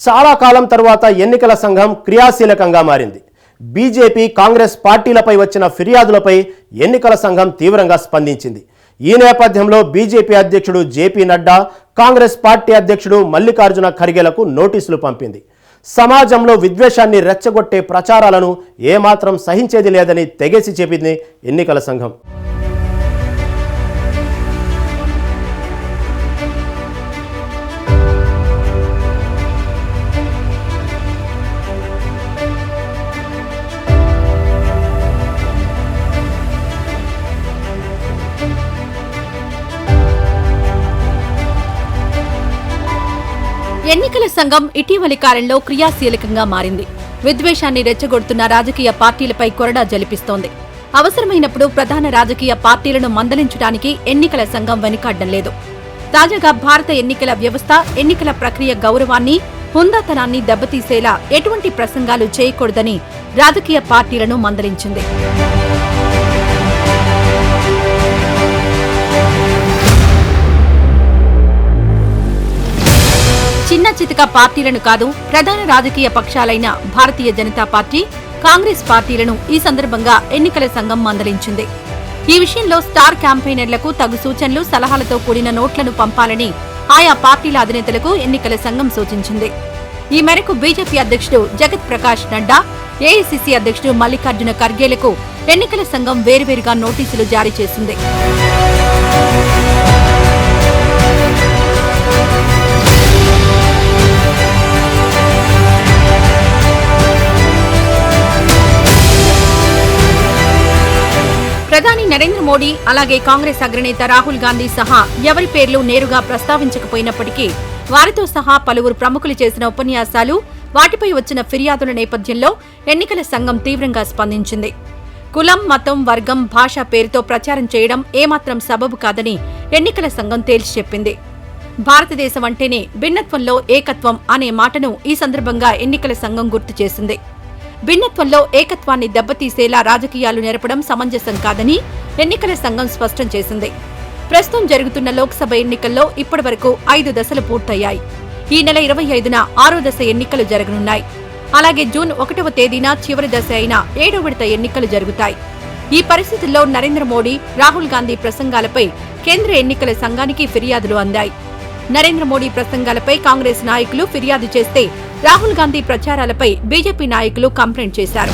చాలా కాలం తర్వాత ఎన్నికల సంఘం క్రియాశీలకంగా మారింది. బీజేపీ కాంగ్రెస్ పార్టీలపై వచ్చిన ఫిర్యాదులపై ఎన్నికల సంఘం తీవ్రంగా స్పందించింది. ఈ నేపథ్యంలో బీజేపీ అధ్యక్షుడు జేపీ నడ్డా కాంగ్రెస్ పార్టీ అధ్యక్షుడు మల్లికార్జున ఖర్గేలకు నోటీసులు పంపింది. సమాజంలో విద్వేషాన్ని రెచ్చగొట్టే ప్రచారాలను ఏమాత్రం సహించేది లేదని తెగేసి చెప్పింది ఎన్నికల సంఘం. ఎన్నికల సంఘం ఇటీవలి కాలంలో క్రియాశీలకంగా మారింది. విద్వేషాన్ని రెచ్చగొడుతున్న రాజకీయ పార్టీలపై కొరడా జలిపిస్తోంది. అవసరమైనప్పుడు ప్రధాన రాజకీయ పార్టీలను మందలించడానికి ఎన్నికల సంఘం వెనుకాడడం లేదు. తాజాగా భారత ఎన్నికల వ్యవస్థ ఎన్నికల ప్రక్రియ గౌరవాన్ని హుందాతనాన్ని దెబ్బతీసేలా ఎటువంటి ప్రసంగాలు చేయకూడదని రాజకీయ పార్టీలను మందలించింది. చిన్న పార్టీలను కాదు ప్రధాన రాజకీయ పక్షాలైన భారతీయ జనతా పార్టీ కాంగ్రెస్ పార్టీలను ఈ సందర్భంగా ఎన్నికల సంఘం మందలించింది. ఈ విషయంలో స్టార్ క్యాంపెయినర్లకు తగు సూచనలు సలహాలతో కూడిన నోట్లను పంపాలని ఆయా పార్టీల అధినేతలకు ఎన్నికల సంఘం సూచించింది. ఈ మేరకు బీజేపీ అధ్యక్షుడు జగత్ ప్రకాష్ నడ్డా ఏఐసిసి అధ్యక్షుడు మల్లికార్జున ఖర్గేలకు ఎన్నికల సంఘం వేర్వేరుగా నోటీసులు జారీ చేసింది. ప్రధాని నరేంద్ర మోడీ అలాగే కాంగ్రెస్ అగ్రనేత రాహుల్ గాంధీ సహా ఎవరి పేర్లు నేరుగా ప్రస్తావించకపోయినప్పటికీ వారితో సహా పలువురు ప్రముఖులు చేసిన ఉపన్యాసాలు వాటిపై వచ్చిన ఫిర్యాదుల నేపథ్యంలో ఎన్నికల సంఘం తీవ్రంగా స్పందించింది. కులం మతం వర్గం భాష పేరుతో ప్రచారం చేయడం ఏమాత్రం సబబు కాదని ఎన్నికల సంఘం తేల్చి చెప్పింది. భారతదేశం అంటేనే భిన్నత్వంలో ఏకత్వం అనే మాటను ఈ సందర్భంగా ఎన్నికల సంఘం గుర్తు చేసింది. భిన్నత్వంలో ఏకత్వాన్ని దెబ్బతీసేలా రాజకీయాలు నెరపడం సమంజసం కాదని ఎన్నికల సంఘం స్పష్టం చేసింది. ప్రస్తుతం జరుగుతున్న లోక్సభ ఎన్నికల్లో ఇప్పటివరకు ఐదు దశలు పూర్తయ్యాయి. ఈ నెల ఇరవై ఐదున ఆరో దశ ఎన్నికలు జరగనున్నాయి. అలాగే జూన్ ఒకటవ తేదీన చివరి దశ అయిన ఏడో విడత ఎన్నికలు జరుగుతాయి. ఈ పరిస్థితుల్లో నరేంద్ర మోడీ రాహుల్ గాంధీ ప్రసంగాలపై కేంద్ర ఎన్నికల సంఘానికి ఫిర్యాదులు అందాయి. నరేంద్ర మోడీ ప్రసంగాలపై కాంగ్రెస్ నాయకులు ఫిర్యాదు చేస్తే రాహుల్ గాంధీ ప్రచారాలపై బీజేపీ నాయకులు కంప్లైంట్ చేశారు.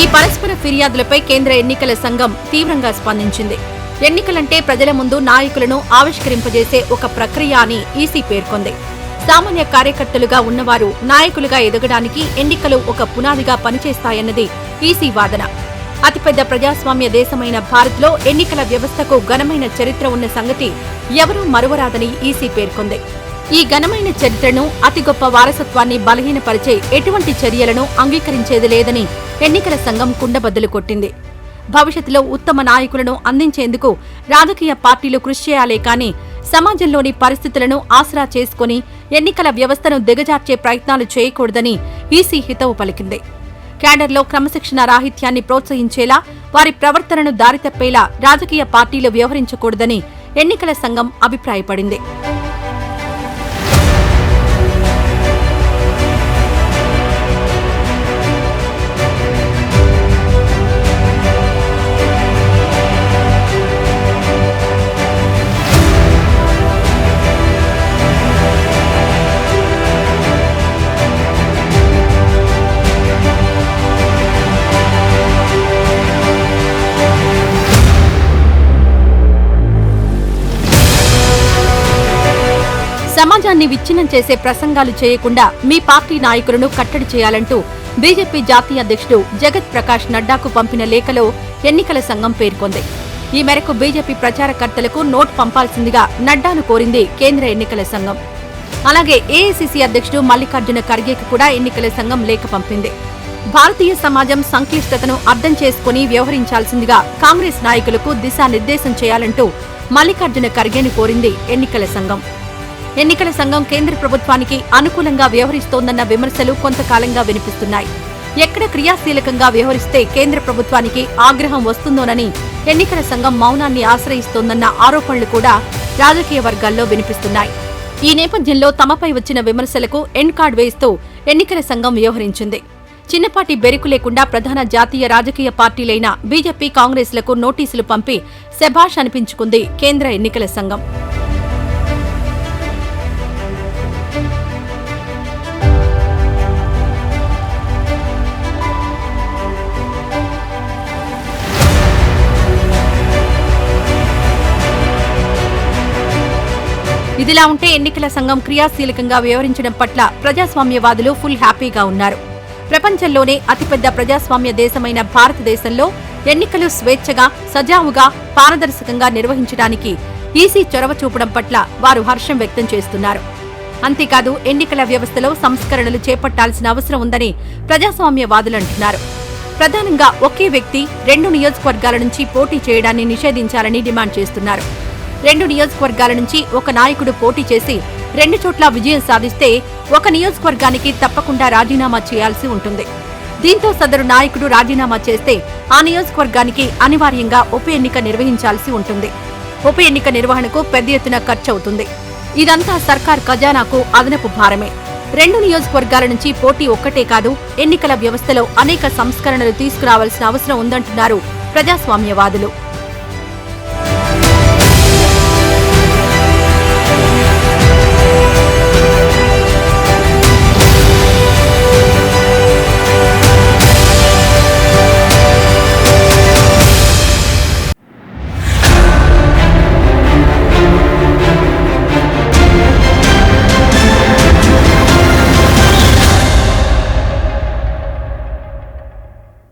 ఈ పరస్పర ఫిర్యాదులపై కేంద్ర ఎన్నికల సంఘం తీవ్రంగా స్పందించింది. ఎన్నికలంటే ప్రజల ముందు నాయకులను ఆవిష్కరింపజేసే ఒక ప్రక్రియ అని ఈసీ పేర్కొంది. సామాన్య కార్యకర్తలుగా ఉన్నవారు నాయకులుగా ఎదగడానికి ఎన్నికలు ఒక పునాదిగా పనిచేస్తాయన్నది ఈసీ వాదన. అతిపెద్ద ప్రజాస్వామ్య దేశమైన భారత్లో ఎన్నికల వ్యవస్థకు ఘనమైన చరిత్ర ఉన్న సంగతి ఎవరూ మరువరాదని ఈసీ పేర్కొంది. ఈ ఘనమైన చరిత్రను అతి గొప్ప వారసత్వాన్ని బలహీనపరిచే ఎటువంటి చర్యలను అంగీకరించేది లేదని ఎన్నికల సంఘం కుండబద్దలు కొట్టింది. భవిష్యత్తులో ఉత్తమ నాయకులను అందించేందుకు రాజకీయ పార్టీలు కృషి చేయాలే కానీ సమాజంలోని పరిస్థితులను ఆసరా చేసుకుని ఎన్నికల వ్యవస్థను దిగజార్చే ప్రయత్నాలు చేయకూడదని ఈసీ హితవు పలికింది. క్యాడర్లో క్రమశిక్షణ రాహిత్యాన్ని ప్రోత్సహించేలా వారి ప్రవర్తనను దారితప్పేలా రాజకీయ పార్టీలు వ్యవహరించకూడదని ఎన్నికల సంఘం అభిప్రాయపడింది. సమాజాన్ని విచ్ఛిన్నం చేసే ప్రసంగాలు చేయకుండా మీ పార్టీ నాయకులను కట్టడి చేయాలంటూ బీజేపీ జాతీయ అధ్యక్షుడు జగత్ ప్రకాష్ నడ్డాకు పంపిన లేఖలో ఎన్నికల సంఘం పేర్కొంది. ఈ మేరకు బీజేపీ ప్రచారకర్తలకు నోట్ పంపాల్సిందిగా నడ్డాను కోరింది కేంద్ర ఎన్నికల సంఘం. అలాగే ఏఐసిసి అధ్యక్షుడు మల్లికార్జున ఖర్గేకు కూడా ఎన్నికల సంఘం లేఖ పంపింది. భారతీయ సమాజం సంక్లిష్టతను అర్థం చేసుకుని వ్యవహరించాల్సిందిగా కాంగ్రెస్ నాయకులకు దిశానిర్దేశం చేయాలంటూ మల్లికార్జున ఖర్గేను కోరింది ఎన్నికల సంఘం. ఎన్నికల సంఘం కేంద్ర ప్రభుత్వానికి అనుకూలంగా వ్యవహరిస్తోందన్న విమర్శలు కొంతకాలంగా వినిపిస్తున్నాయి. ఎక్కడ క్రియాశీలకంగా వ్యవహరిస్తే కేంద్ర ప్రభుత్వానికి ఆగ్రహం వస్తుందోనని ఎన్నికల సంఘం మౌనాన్ని ఆశ్రయిస్తోందన్న ఆరోపణలు కూడా రాజకీయ వర్గాల్లో వినిపిస్తున్నాయి. ఈ నేపథ్యంలో తమపై వచ్చిన విమర్శలకు ఎండ్ కార్డ్ వేస్తూ ఎన్నికల సంఘం వ్యవహరించింది. చిన్నపాటి బెరుకు లేకుండా ప్రధాన జాతీయ రాజకీయ పార్టీలైన బీజేపీ కాంగ్రెస్లకు నోటీసులు పంపి శభాష్ అనిపించుకుంది కేంద్ర ఎన్నికల సంఘం. ఇదిలా ఉంటే ఎన్నికల సంఘం క్రియాశీలకంగా వ్యవహరించడం పట్ల ప్రజాస్వామ్యవాదులు ఫుల్ హ్యాపీగా ఉన్నారు. ప్రపంచంలోనే అతిపెద్ద ప్రజాస్వామ్య దేశమైన భారతదేశంలో ఎన్నికలు స్వేచ్ఛగా సజావుగా పారదర్శకంగా నిర్వహించడానికి ఈసీ చొరవ చూపడం పట్ల వారు హర్షం వ్యక్తం చేస్తున్నారు. అంతేకాదు ఎన్నికల వ్యవస్థలో సంస్కరణలు చేపట్టాల్సిన అవసరం ఉందని ప్రజాస్వామ్యవాదులు అంటున్నారు. ప్రధానంగా ఒకే వ్యక్తి రెండు నియోజకవర్గాల నుంచి పోటీ చేయడాన్ని నిషేధించాలని డిమాండ్ చేస్తున్నారు. రెండు నియోజకవర్గాల నుంచి ఒక నాయకుడు పోటీ చేసి రెండు చోట్ల విజయం సాధిస్తే ఒక నియోజకవర్గానికి తప్పకుండా రాజీనామా చేయాల్సి ఉంటుంది. దీంతో సదరు నాయకుడు రాజీనామా చేస్తే ఆ నియోజకవర్గానికి అనివార్యంగా ఉప ఎన్నిక నిర్వహించాల్సి ఉంటుంది. ఉప ఎన్నిక నిర్వహణకు పెద్ద ఎత్తున ఖర్చవుతుంది ఇదంతా సర్కార్ ఖజానాకు అదనపు భారమే. రెండు నియోజకవర్గాల నుంచి పోటీ ఒక్కటే కాదు ఎన్నికల వ్యవస్థలో అనేక సంస్కరణలు తీసుకురావాల్సిన అవసరం ఉందంటున్నారు ప్రజాస్వామ్యవాదులు.